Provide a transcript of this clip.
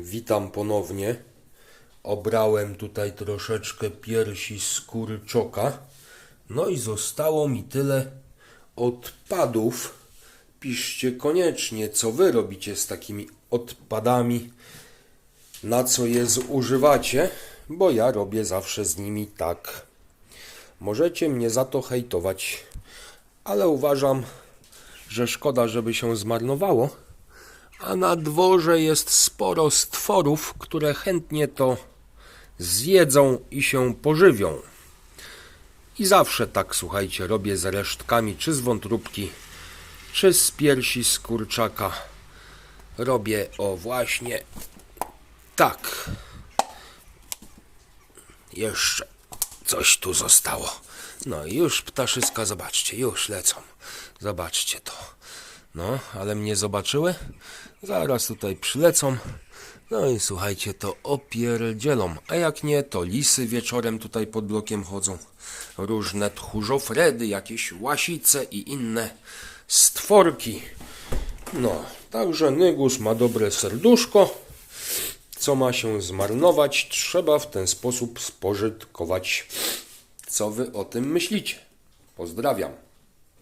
Witam ponownie. Obrałem tutaj troszeczkę piersi z kurczoka. No i zostało mi tyle odpadów. Piszcie koniecznie, co wy robicie z takimi odpadami, na co je zużywacie, bo ja robię zawsze z nimi tak. Możecie mnie za to hejtować, ale uważam, że szkoda, żeby się zmarnowało a na dworze jest sporo stworów, które chętnie to zjedzą i się pożywią. I zawsze tak, słuchajcie, robię z resztkami, czy z wątróbki, czy z piersi z kurczaka. Robię o właśnie tak. Jeszcze coś tu zostało. No i już ptaszyska, zobaczcie, już lecą. Zobaczcie to. No, ale mnie zobaczyły. Zaraz tutaj przylecą. No i słuchajcie, to opierdzielą. A jak nie, to lisy wieczorem tutaj pod blokiem chodzą. Różne tchórzofredy, jakieś łasice i inne stworki. No, także Nygus ma dobre serduszko. Co ma się zmarnować, trzeba w ten sposób spożytkować. Co wy o tym myślicie? Pozdrawiam.